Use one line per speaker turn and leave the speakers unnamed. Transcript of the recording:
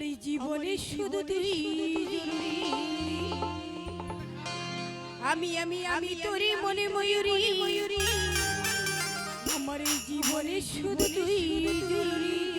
আমার এই জীবনে শুধু তুই জরুরি। আমি আমি আমি তোরে মনে ময়ূরী। ময়ূরী। আমার জীবনে শুধু তুই জরুরি।